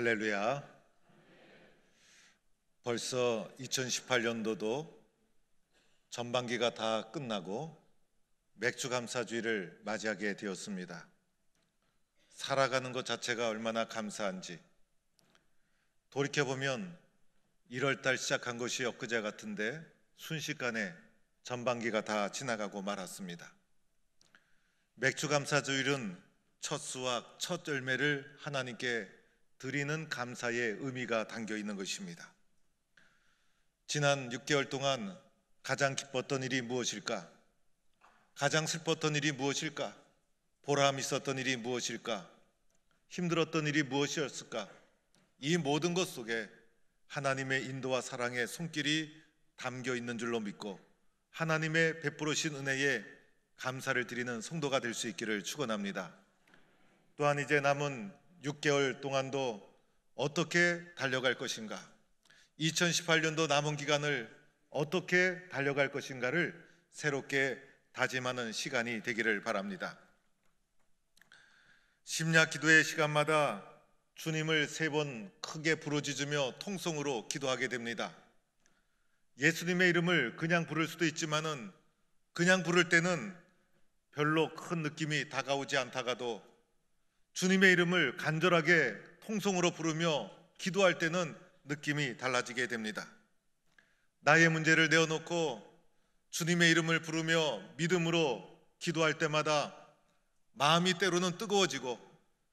할렐루야. 벌써 2018년도도 전반기가 다 끝나고 맥주 감사주의를 맞이하게 되었습니다. 살아가는 것 자체가 얼마나 감사한지 돌이켜보면 1월달 시작한 것이 엊그제 같은데 순식간에 전반기가 다 지나가고 말았습니다. 맥주 감사주일은 첫 수확, 첫 열매를 하나님께 드리는 감사의 의미가 담겨 있는 것입니다. 지난 6개월 동안 가장 기뻤던 일이 무엇일까? 가장 슬펐던 일이 무엇일까? 보람 있었던 일이 무엇일까? 힘들었던 일이 무엇이었을까? 이 모든 것 속에 하나님의 인도와 사랑의 손길이 담겨 있는 줄로 믿고 하나님의 베풀으신 은혜에 감사를 드리는 성도가 될 수 있기를 축원합니다. 또한 이제 남은 6개월 동안도 어떻게 달려갈 것인가? 2018년도 남은 기간을 어떻게 달려갈 것인가를 새롭게 다짐하는 시간이 되기를 바랍니다. 심야 기도의 시간마다 주님을 세 번 크게 부르짖으며 통성으로 기도하게 됩니다. 예수님의 이름을 그냥 부를 수도 있지만은 그냥 부를 때는 별로 큰 느낌이 다가오지 않다가도 주님의 이름을 간절하게 통성으로 부르며 기도할 때는 느낌이 달라지게 됩니다. 나의 문제를 내어놓고 주님의 이름을 부르며 믿음으로 기도할 때마다 마음이 때로는 뜨거워지고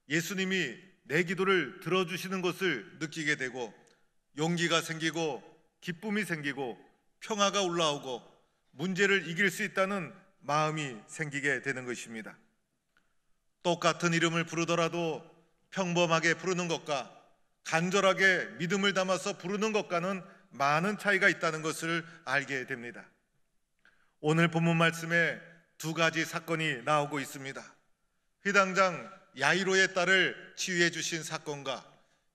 예수님이 내 기도를 들어주시는 것을 느끼게 되고 용기가 생기고 기쁨이 생기고 평화가 올라오고 문제를 이길 수 있다는 마음이 생기게 되는 것입니다. 똑같은 이름을 부르더라도 평범하게 부르는 것과 간절하게 믿음을 담아서 부르는 것과는 많은 차이가 있다는 것을 알게 됩니다. 오늘 본문 말씀에 두 가지 사건이 나오고 있습니다. 회당장 야이로의 딸을 치유해 주신 사건과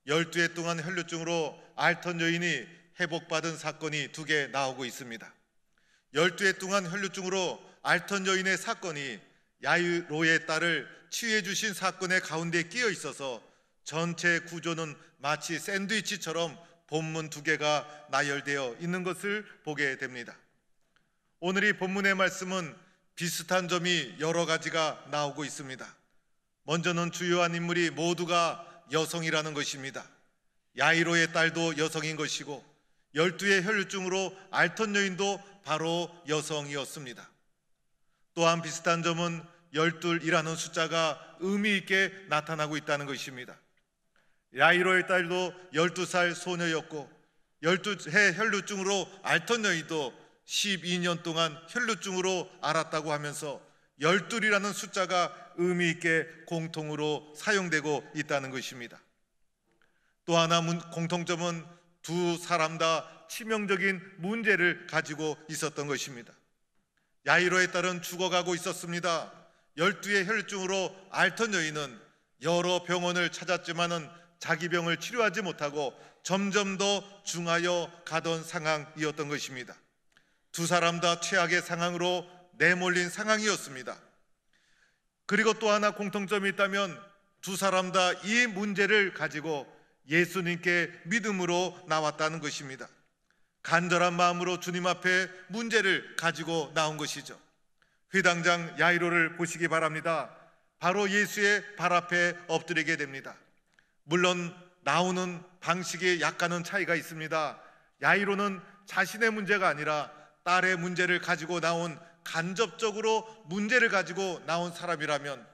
12해 동안 혈류증으로 앓던 여인이 회복받은 사건이 두 개 나오고 있습니다. 12해 동안 혈류증으로 앓던 여인의 사건이 야이로의 딸을 치유해 주신 사건의 가운데 끼어 있어서 전체 구조는 마치 샌드위치처럼 본문 두 개가 나열되어 있는 것을 보게 됩니다. 오늘 이 본문의 말씀은 비슷한 점이 여러 가지가 나오고 있습니다. 먼저는 주요한 인물이 모두가 여성이라는 것입니다. 야이로의 딸도 여성인 것이고 열두의 혈류증으로 앓던 여인도 바로 여성이었습니다. 또한 비슷한 점은 열둘이라는 숫자가 의미 있게 나타나고 있다는 것입니다. 야이로의 딸도 12살 소녀였고 12해 혈류증으로 앓던 여인도 12년 동안 혈류증으로 앓았다고 하면서 열둘이라는 숫자가 의미 있게 공통으로 사용되고 있다는 것입니다. 또 하나 공통점은 두 사람 다 치명적인 문제를 가지고 있었던 것입니다. 야이로의 딸은 죽어가고 있었습니다. 열두의 혈증으로 앓던 여인은 여러 병원을 찾았지만은 자기 병을 치료하지 못하고 점점 더 중하여 가던 상황이었던 것입니다. 두 사람 다 최악의 상황으로 내몰린 상황이었습니다. 그리고 또 하나 공통점이 있다면 두 사람 다 이 문제를 가지고 예수님께 믿음으로 나왔다는 것입니다. 간절한 마음으로 주님 앞에 문제를 가지고 나온 것이죠. 회당장 야이로를 보시기 바랍니다. 바로 예수의 발 앞에 엎드리게 됩니다. 물론 나오는 방식에 약간은 차이가 있습니다. 야이로는 자신의 문제가 아니라 딸의 문제를 가지고 나온 간접적으로 문제를 가지고 나온 사람이라면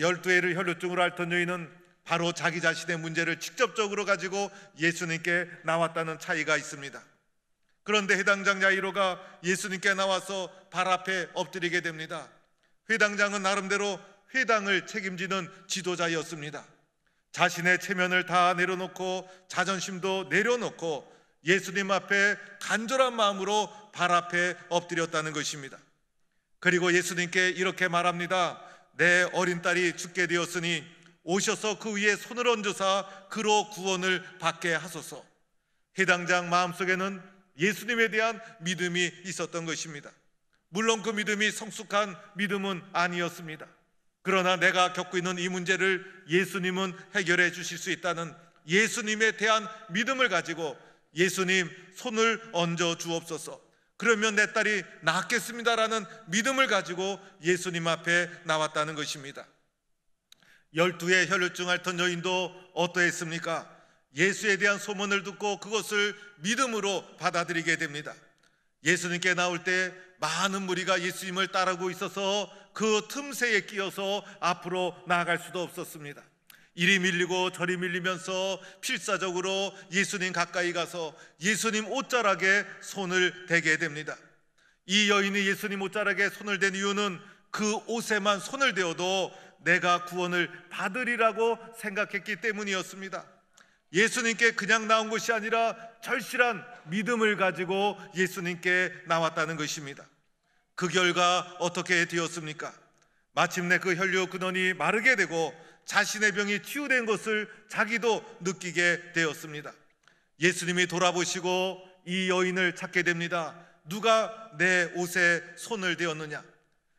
열두 해를 혈류증으로 앓던 여인은 바로 자기 자신의 문제를 직접적으로 가지고 예수님께 나왔다는 차이가 있습니다. 그런데 해당장 야이로가 예수님께 나와서 발 앞에 엎드리게 됩니다. 회당장은 나름대로 회당을 책임지는 지도자였습니다. 자신의 체면을 다 내려놓고 자존심도 내려놓고 예수님 앞에 간절한 마음으로 발 앞에 엎드렸다는 것입니다. 그리고 예수님께 이렇게 말합니다. 내 어린 딸이 죽게 되었으니 오셔서 그 위에 손을 얹으사 그로 구원을 받게 하소서. 해당장 마음속에는 예수님에 대한 믿음이 있었던 것입니다. 물론 그 믿음이 성숙한 믿음은 아니었습니다. 그러나 내가 겪고 있는 이 문제를 예수님은 해결해 주실 수 있다는 예수님에 대한 믿음을 가지고 예수님 손을 얹어 주옵소서. 그러면 내 딸이 낫겠습니다라는 믿음을 가지고 예수님 앞에 나왔다는 것입니다. 열두의 혈류증 앓던 여인도 어떠했습니까? 예수에 대한 소문을 듣고 그것을 믿음으로 받아들이게 됩니다. 예수님께 나올 때 많은 무리가 예수님을 따르고 있어서 그 틈새에 끼어서 앞으로 나아갈 수도 없었습니다. 이리 밀리고 저리 밀리면서 필사적으로 예수님 가까이 가서 예수님 옷자락에 손을 대게 됩니다. 이 여인이 예수님 옷자락에 손을 댄 이유는 그 옷에만 손을 대어도 내가 구원을 받으리라고 생각했기 때문이었습니다. 예수님께 그냥 나온 것이 아니라 절실한 믿음을 가지고 예수님께 나왔다는 것입니다. 그 결과 어떻게 되었습니까? 마침내 그 혈류 근원이 마르게 되고 자신의 병이 치유된 것을 자기도 느끼게 되었습니다. 예수님이 돌아보시고 이 여인을 찾게 됩니다. 누가 내 옷에 손을 대었느냐?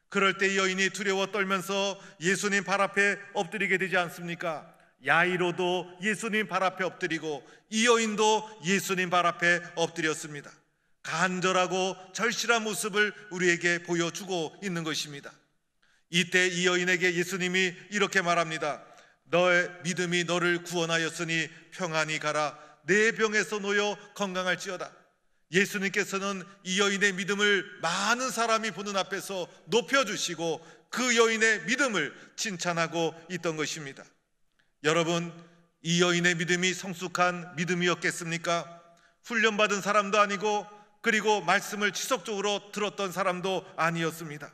그럴 때이 여인이 두려워 떨면서 예수님 발 앞에 엎드리게 되지 않습니까? 야이로도 예수님 발 앞에 엎드리고 이 여인도 예수님 발 앞에 엎드렸습니다. 간절하고 절실한 모습을 우리에게 보여주고 있는 것입니다. 이때 이 여인에게 예수님이 이렇게 말합니다. 너의 믿음이 너를 구원하였으니 평안히 가라. 내 병에서 놓여 건강할지어다. 예수님께서는 이 여인의 믿음을 많은 사람이 보는 앞에서 높여주시고 그 여인의 믿음을 칭찬하고 있던 것입니다. 여러분, 이 여인의 믿음이 성숙한 믿음이었겠습니까? 훈련받은 사람도 아니고 그리고 말씀을 지속적으로 들었던 사람도 아니었습니다.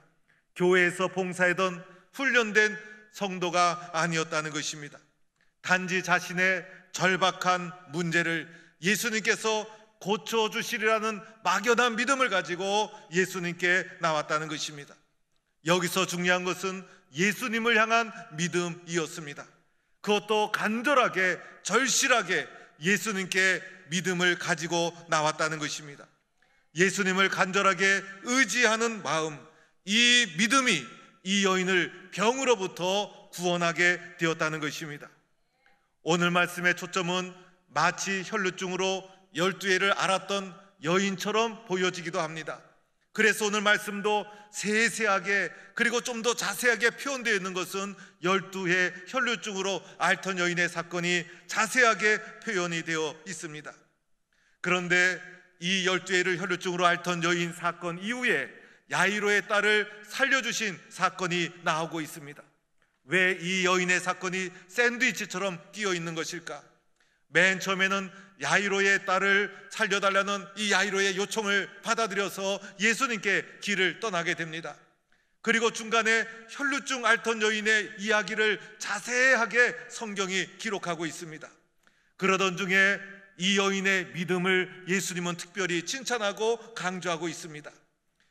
교회에서 봉사하던 훈련된 성도가 아니었다는 것입니다. 단지 자신의 절박한 문제를 예수님께서 고쳐주시리라는 막연한 믿음을 가지고 예수님께 나왔다는 것입니다. 여기서 중요한 것은 예수님을 향한 믿음이었습니다. 그것도 간절하게, 절실하게 예수님께 믿음을 가지고 나왔다는 것입니다. 예수님을 간절하게 의지하는 마음, 이 믿음이 이 여인을 병으로부터 구원하게 되었다는 것입니다. 오늘 말씀의 초점은 마치 혈루증으로 열두 해를 알았던 여인처럼 보여지기도 합니다. 그래서 오늘 말씀도 세세하게 그리고 좀 더 자세하게 표현되어 있는 것은 열두 해 혈류증으로 앓던 여인의 사건이 자세하게 표현이 되어 있습니다. 그런데 이 열두 해를 혈류증으로 앓던 여인 사건 이후에 야이로의 딸을 살려주신 사건이 나오고 있습니다. 왜 이 여인의 사건이 샌드위치처럼 끼어 있는 것일까? 맨 처음에는 야이로의 딸을 살려달라는 이 야이로의 요청을 받아들여서 예수님께 길을 떠나게 됩니다. 그리고 중간에 혈루증 앓던 여인의 이야기를 자세하게 성경이 기록하고 있습니다. 그러던 중에 이 여인의 믿음을 예수님은 특별히 칭찬하고 강조하고 있습니다.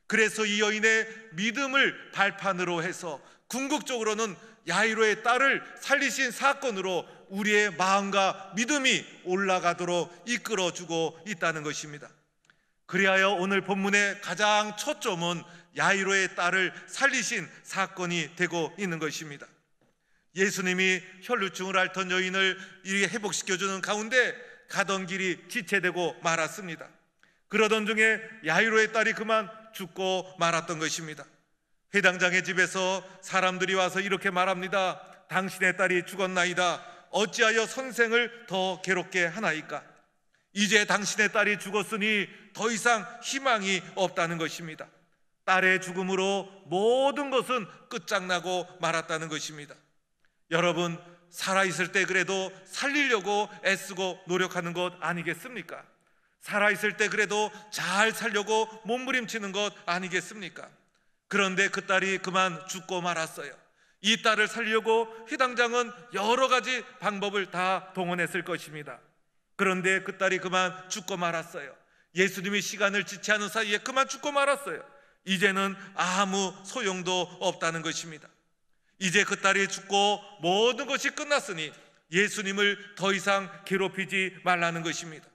그래서 이 여인의 믿음을 발판으로 해서 궁극적으로는 야이로의 딸을 살리신 사건으로 우리의 마음과 믿음이 올라가도록 이끌어주고 있다는 것입니다. 그리하여 오늘 본문의 가장 초점은 야이로의 딸을 살리신 사건이 되고 있는 것입니다. 예수님이 혈루증을 앓던 여인을 이렇게 회복시켜주는 가운데 가던 길이 지체되고 말았습니다. 그러던 중에 야이로의 딸이 그만 죽고 말았던 것입니다. 회당장의 집에서 사람들이 와서 이렇게 말합니다. 당신의 딸이 죽었나이다. 어찌하여 선생을 더 괴롭게 하나이까? 이제 당신의 딸이 죽었으니 더 이상 희망이 없다는 것입니다. 딸의 죽음으로 모든 것은 끝장나고 말았다는 것입니다. 여러분, 살아있을 때 그래도 살리려고 애쓰고 노력하는 것 아니겠습니까? 살아있을 때 그래도 잘 살려고 몸부림치는 것 아니겠습니까? 그런데 그 딸이 그만 죽고 말았어요. 이 딸을 살려고 회당장은 여러 가지 방법을 다 동원했을 것입니다. 그런데 그 딸이 그만 죽고 말았어요. 예수님이 시간을 지체하는 사이에 그만 죽고 말았어요. 이제는 아무 소용도 없다는 것입니다. 이제 그 딸이 죽고 모든 것이 끝났으니 예수님을 더 이상 괴롭히지 말라는 것입니다.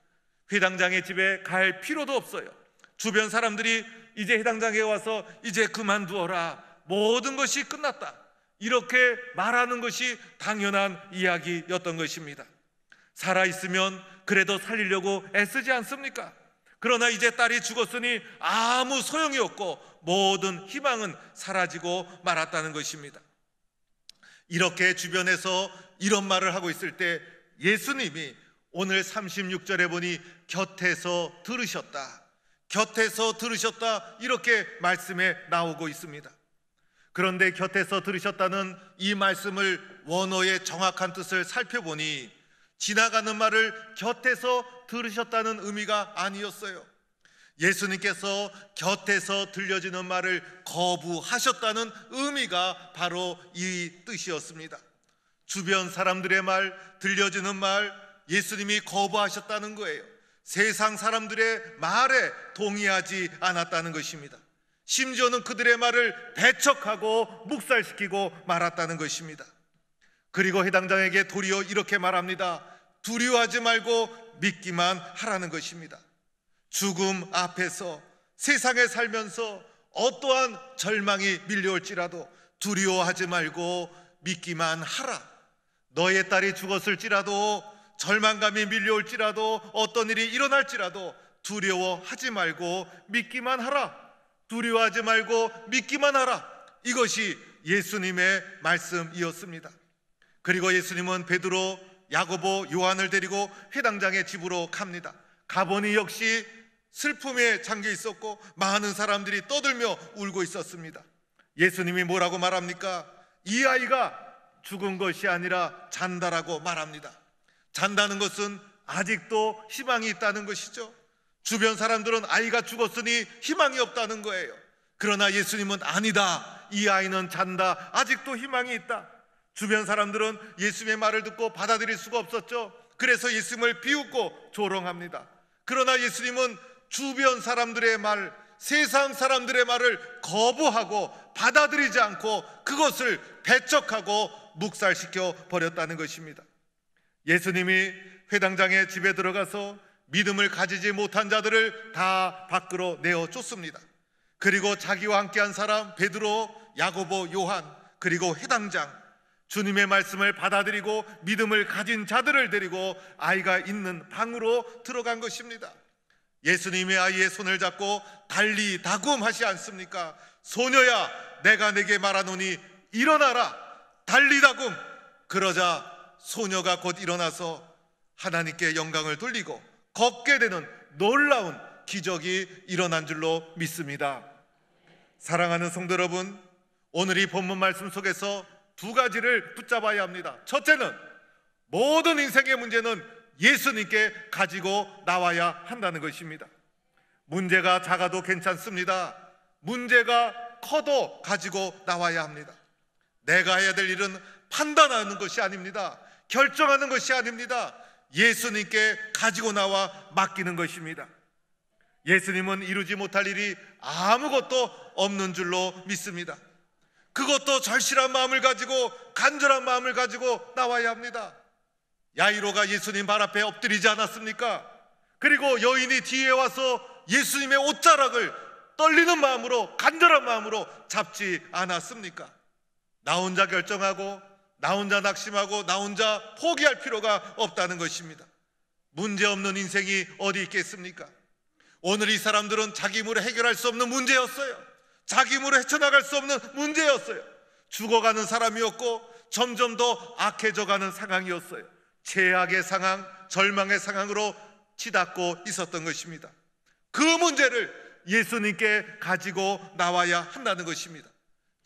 회당장의 집에 갈 필요도 없어요. 주변 사람들이 이제 해당장에 와서 이제 그만두어라. 모든 것이 끝났다. 이렇게 말하는 것이 당연한 이야기였던 것입니다. 살아 있으면 그래도 살리려고 애쓰지 않습니까? 그러나 이제 딸이 죽었으니 아무 소용이 없고 모든 희망은 사라지고 말았다는 것입니다. 이렇게 주변에서 이런 말을 하고 있을 때 예수님이 오늘 36절에 보니 곁에서 들으셨다. 곁에서 들으셨다. 이렇게 말씀에 나오고 있습니다. 그런데 곁에서 들으셨다는 이 말씀을 원어의 정확한 뜻을 살펴보니 지나가는 말을 곁에서 들으셨다는 의미가 아니었어요. 예수님께서 곁에서 들려지는 말을 거부하셨다는 의미가 바로 이 뜻이었습니다. 주변 사람들의 말, 들려지는 말, 예수님이 거부하셨다는 거예요. 세상 사람들의 말에 동의하지 않았다는 것입니다. 심지어는 그들의 말을 배척하고 묵살시키고 말았다는 것입니다. 그리고 해당장에게 도리어 이렇게 말합니다. 두려워하지 말고 믿기만 하라는 것입니다. 죽음 앞에서 세상에 살면서 어떠한 절망이 밀려올지라도 두려워하지 말고 믿기만 하라. 너의 딸이 죽었을지라도 절망감이 밀려올지라도 어떤 일이 일어날지라도 두려워하지 말고 믿기만 하라. 두려워하지 말고 믿기만 하라. 이것이 예수님의 말씀이었습니다. 그리고 예수님은 베드로, 야고보, 요한을 데리고 회당장의 집으로 갑니다. 가보니 역시 슬픔에 잠겨 있었고 많은 사람들이 떠들며 울고 있었습니다. 예수님이 뭐라고 말합니까? 이 아이가 죽은 것이 아니라 잔다라고 말합니다. 잔다는 것은 아직도 희망이 있다는 것이죠. 주변 사람들은 아이가 죽었으니 희망이 없다는 거예요. 그러나 예수님은 아니다. 이 아이는 잔다. 아직도 희망이 있다. 주변 사람들은 예수님의 말을 듣고 받아들일 수가 없었죠. 그래서 예수님을 비웃고 조롱합니다. 그러나 예수님은 주변 사람들의 말, 세상 사람들의 말을 거부하고 받아들이지 않고 그것을 배척하고 묵살시켜 버렸다는 것입니다. 예수님이 회당장의 집에 들어가서 믿음을 가지지 못한 자들을 다 밖으로 내어 쫓습니다. 그리고 자기와 함께한 사람 베드로, 야고보, 요한 그리고 회당장 주님의 말씀을 받아들이고 믿음을 가진 자들을 데리고 아이가 있는 방으로 들어간 것입니다. 예수님의 아이의 손을 잡고 달리 다굼하시 않습니까? 소녀야, 내가 내게 말하노니 일어나라. 달리 다굼. 그러자 소녀가 곧 일어나서 하나님께 영광을 돌리고 걷게 되는 놀라운 기적이 일어난 줄로 믿습니다. 사랑하는 성도 여러분, 오늘 이 본문 말씀 속에서 두 가지를 붙잡아야 합니다. 첫째는 모든 인생의 문제는 예수님께 가지고 나와야 한다는 것입니다. 문제가 작아도 괜찮습니다. 문제가 커도 가지고 나와야 합니다. 내가 해야 될 일은 판단하는 것이 아닙니다. 결정하는 것이 아닙니다. 예수님께 가지고 나와 맡기는 것입니다. 예수님은 이루지 못할 일이 아무것도 없는 줄로 믿습니다. 그것도 절실한 마음을 가지고 간절한 마음을 가지고 나와야 합니다. 야이로가 예수님 발 앞에 엎드리지 않았습니까? 그리고 여인이 뒤에 와서 예수님의 옷자락을 떨리는 마음으로 간절한 마음으로 잡지 않았습니까? 나 혼자 결정하고 나 혼자 낙심하고 나 혼자 포기할 필요가 없다는 것입니다. 문제 없는 인생이 어디 있겠습니까? 오늘 이 사람들은 자기 힘으로 해결할 수 없는 문제였어요. 자기 힘으로 헤쳐나갈 수 없는 문제였어요. 죽어가는 사람이었고 점점 더 악해져가는 상황이었어요. 최악의 상황, 절망의 상황으로 치닫고 있었던 것입니다. 그 문제를 예수님께 가지고 나와야 한다는 것입니다.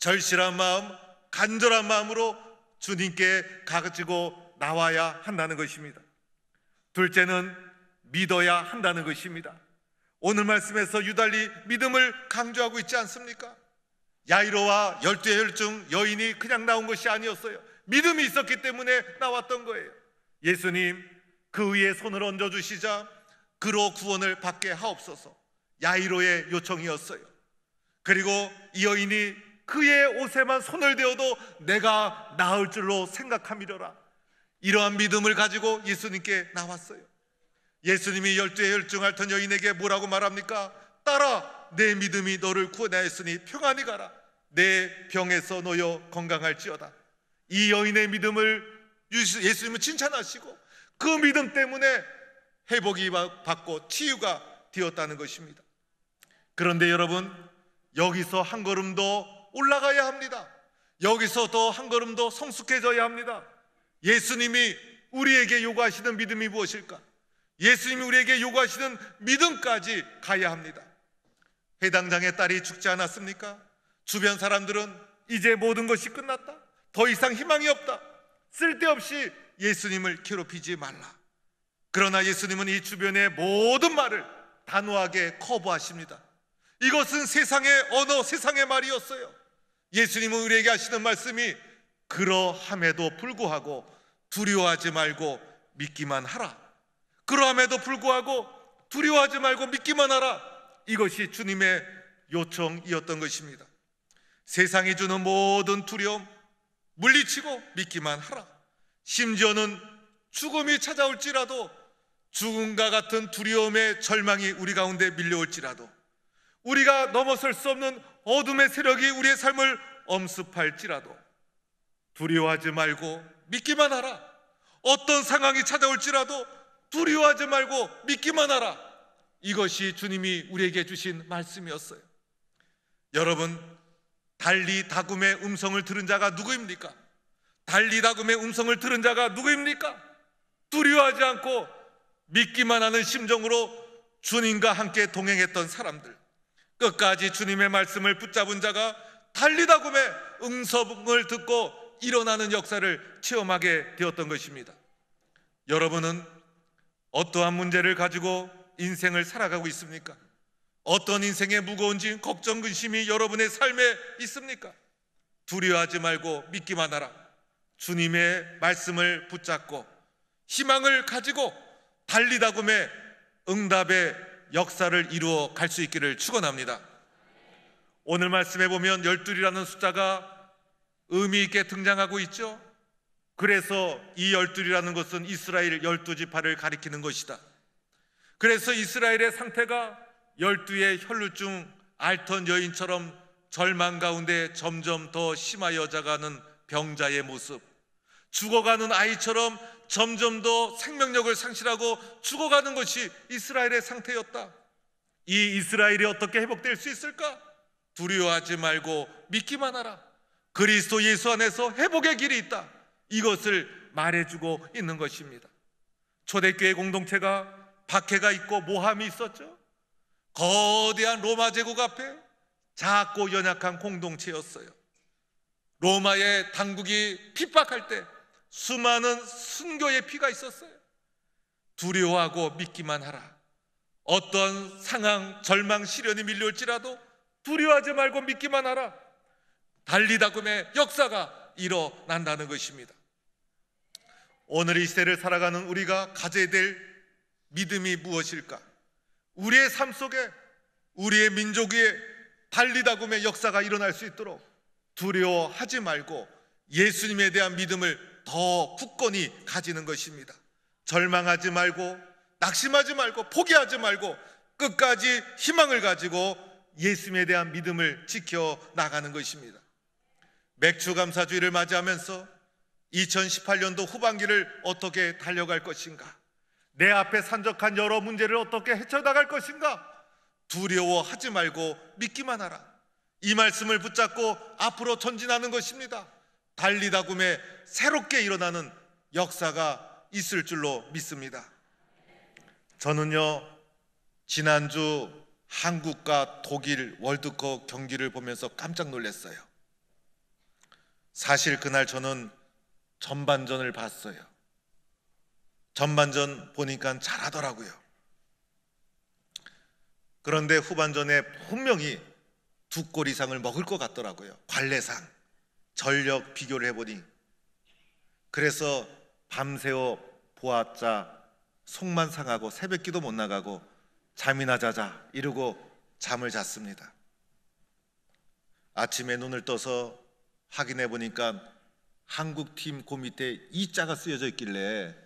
절실한 마음, 간절한 마음으로 주님께 가지고 나와야 한다는 것입니다. 둘째는 믿어야 한다는 것입니다. 오늘 말씀에서 유달리 믿음을 강조하고 있지 않습니까? 야이로와 열두 혈중 여인이 그냥 나온 것이 아니었어요. 믿음이 있었기 때문에 나왔던 거예요. 예수님 그 위에 손을 얹어 주시자 그로 구원을 받게 하옵소서. 야이로의 요청이었어요. 그리고 이 여인이 그의 옷에만 손을 대어도 내가 나을 줄로 생각함이려라. 이러한 믿음을 가지고 예수님께 나왔어요. 예수님이 열두에 열중할 여인에게 뭐라고 말합니까? 따라 내 믿음이 너를 구원하였으니 평안히 가라. 내 병에서 놓여 건강할지어다. 이 여인의 믿음을 예수님은 칭찬하시고 그 믿음 때문에 회복이 받고 치유가 되었다는 것입니다. 그런데 여러분, 여기서 한 걸음 더 올라가야 합니다. 여기서 더 한 걸음 더 성숙해져야 합니다. 예수님이 우리에게 요구하시는 믿음이 무엇일까? 예수님이 우리에게 요구하시는 믿음까지 가야 합니다. 해당장의 딸이 죽지 않았습니까? 주변 사람들은 이제 모든 것이 끝났다. 더 이상 희망이 없다. 쓸데없이 예수님을 괴롭히지 말라. 그러나 예수님은 이 주변의 모든 말을 단호하게 커버하십니다. 이것은 세상의 언어, 세상의 말이었어요. 예수님은 우리에게 하시는 말씀이 그러함에도 불구하고 두려워하지 말고 믿기만 하라. 그러함에도 불구하고 두려워하지 말고 믿기만 하라. 이것이 주님의 요청이었던 것입니다. 세상이 주는 모든 두려움 물리치고 믿기만 하라. 심지어는 죽음이 찾아올지라도 죽음과 같은 두려움의 절망이 우리 가운데 밀려올지라도 우리가 넘어설 수 없는 어둠의 세력이 우리의 삶을 엄습할지라도 두려워하지 말고 믿기만 하라. 어떤 상황이 찾아올지라도 두려워하지 말고 믿기만 하라. 이것이 주님이 우리에게 주신 말씀이었어요. 여러분, 달리 다금의 음성을 들은 자가 누구입니까? 달리 다금의 음성을 들은 자가 누구입니까? 두려워하지 않고 믿기만 하는 심정으로 주님과 함께 동행했던 사람들. 끝까지 주님의 말씀을 붙잡은 자가 달리다금의 음성을 듣고 일어나는 역사를 체험하게 되었던 것입니다. 여러분은 어떠한 문제를 가지고 인생을 살아가고 있습니까? 어떤 인생의 무거운 짐, 걱정, 근심이 여러분의 삶에 있습니까? 두려워하지 말고 믿기만 하라. 주님의 말씀을 붙잡고 희망을 가지고 달리다금의 응답의 역사를 이루어 갈 수 있기를 축원합니다. 오늘 말씀해 보면 열둘이라는 숫자가 의미 있게 등장하고 있죠. 그래서 이 열둘이라는 것은 이스라엘 열두 지파를 가리키는 것이다. 그래서 이스라엘의 상태가 열두의 혈루증 앓던 여인처럼 절망 가운데 점점 더 심하여져가는 병자의 모습, 죽어가는 아이처럼 점점 더 생명력을 상실하고 죽어가는 것이 이스라엘의 상태였다. 이 이스라엘이 어떻게 회복될 수 있을까? 두려워하지 말고 믿기만 하라. 그리스도 예수 안에서 회복의 길이 있다. 이것을 말해주고 있는 것입니다. 초대교회 공동체가 박해가 있고 모함이 있었죠. 거대한 로마 제국 앞에 작고 연약한 공동체였어요. 로마의 당국이 핍박할 때 수많은 순교의 피가 있었어요. 두려워하고 믿기만 하라. 어떤 상황, 절망, 시련이 밀려올지라도 두려워하지 말고 믿기만 하라. 달리다금의 역사가 일어난다는 것입니다. 오늘 이 시대를 살아가는 우리가 가져야 될 믿음이 무엇일까? 우리의 삶 속에 우리의 민족 위에 달리다금의 역사가 일어날 수 있도록 두려워하지 말고 예수님에 대한 믿음을 더 굳건히 가지는 것입니다. 절망하지 말고 낙심하지 말고 포기하지 말고 끝까지 희망을 가지고 예수님에 대한 믿음을 지켜 나가는 것입니다. 맥주 감사주의를 맞이하면서 2018년도 후반기를 어떻게 달려갈 것인가? 내 앞에 산적한 여러 문제를 어떻게 헤쳐나갈 것인가? 두려워하지 말고 믿기만 하라. 이 말씀을 붙잡고 앞으로 전진하는 것입니다. 달리다 굼에 새롭게 일어나는 역사가 있을 줄로 믿습니다. 저는요, 지난주 한국과 독일 월드컵 경기를 보면서 깜짝 놀랐어요. 사실 그날 저는 전반전을 봤어요. 전반전 보니까 잘하더라고요. 그런데 후반전에 분명히 두 골 이상을 먹을 것 같더라고요. 관례상 전력 비교를 해보니 그래서 밤새워 보았자 속만 상하고 새벽기도 못 나가고 잠이나 자자 이러고 잠을 잤습니다. 아침에 눈을 떠서 확인해 보니까 한국 팀 그 밑에 이 자가 쓰여져 있길래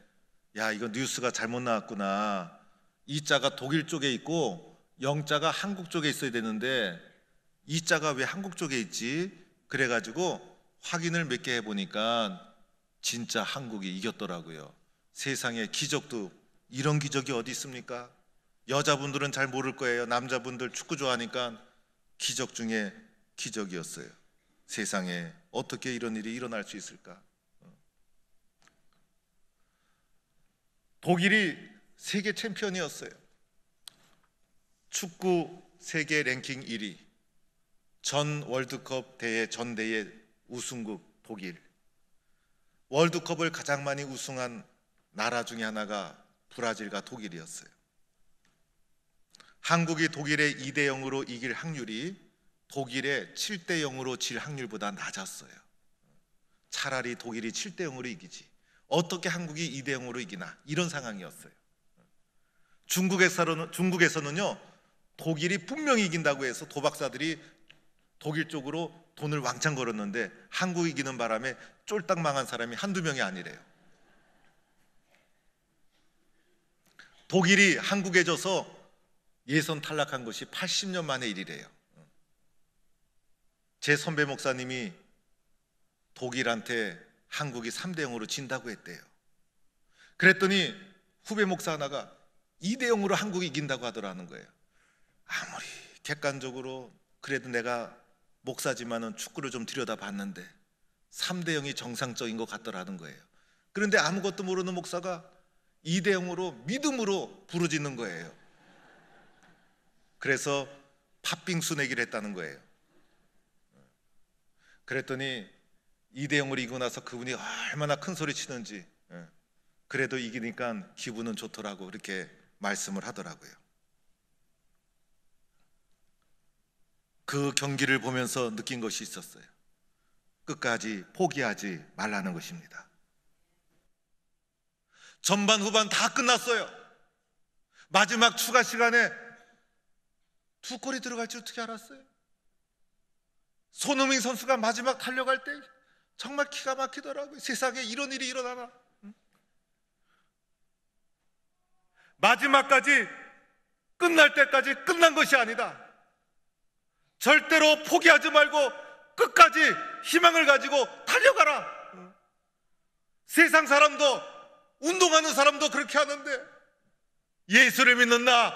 야 이거 뉴스가 잘못 나왔구나. 이 자가 독일 쪽에 있고 영 자가 한국 쪽에 있어야 되는데 이 자가 왜 한국 쪽에 있지? 그래가지고 확인을 몇 개 해보니까 진짜 한국이 이겼더라고요. 세상에 기적도 이런 기적이 어디 있습니까? 여자분들은 잘 모를 거예요. 남자분들 축구 좋아하니까 기적 중에 기적이었어요. 세상에 어떻게 이런 일이 일어날 수 있을까? 독일이 세계 챔피언이었어요. 축구 세계 랭킹 1위. 전 월드컵 대회 전 대회 우승국 독일. 월드컵을 가장 많이 우승한 나라 중에 하나가 브라질과 독일이었어요. 한국이 독일의 2대 0으로 이길 확률이 독일의 7대 0으로 질 확률보다 낮았어요. 차라리 독일이 7대 0으로 이기지. 어떻게 한국이 2대 0으로 이기나 이런 상황이었어요. 중국에서는 중국에서는요 독일이 분명히 이긴다고 해서 도박사들이 독일 쪽으로 돈을 왕창 걸었는데 한국이 이기는 바람에 쫄딱 망한 사람이 한두 명이 아니래요. 독일이 한국에 져서 예선 탈락한 것이 80년 만의 일이래요. 제 선배 목사님이 독일한테 한국이 3대 0으로 진다고 했대요. 그랬더니 후배 목사 하나가 2대 0으로 한국이 이긴다고 하더라는 거예요. 아무리 객관적으로 그래도 내가 목사지만은 축구를 좀 들여다 봤는데 3대 0이 정상적인 것 같더라는 거예요. 그런데 아무것도 모르는 목사가 2대 0으로 믿음으로 부르짖는 거예요. 그래서 팥빙수 내기를 했다는 거예요. 그랬더니 2대 0으로 이기고 나서 그분이 얼마나 큰 소리 치는지 예. 그래도 이기니까 기분은 좋더라고 이렇게 말씀을 하더라고요. 그 경기를 보면서 느낀 것이 있었어요. 끝까지 포기하지 말라는 것입니다. 전반 후반 다 끝났어요. 마지막 추가 시간에 두 골이 들어갈 줄 어떻게 알았어요? 손흥민 선수가 마지막 달려갈 때 정말 기가 막히더라고요. 세상에 이런 일이 일어나나. 마지막까지 끝날 때까지 끝난 것이 아니다. 절대로 포기하지 말고 끝까지 희망을 가지고 달려가라. 세상 사람도 운동하는 사람도 그렇게 하는데 예수를 믿는 나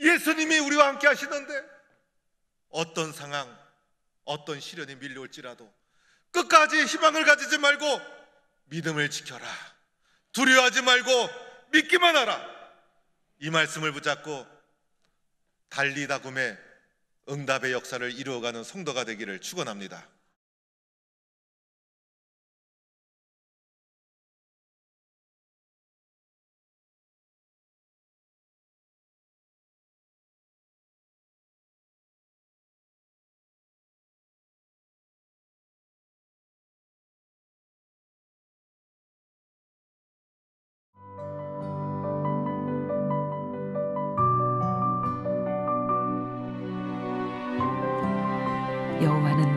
예수님이 우리와 함께 하시는데 어떤 상황 어떤 시련이 밀려올지라도 끝까지 희망을 가지지 말고 믿음을 지켜라. 두려워하지 말고 믿기만 하라. 이 말씀을 붙잡고 달리다 굼에 응답의 역사를 이루어가는 성도가 되기를 축원합니다.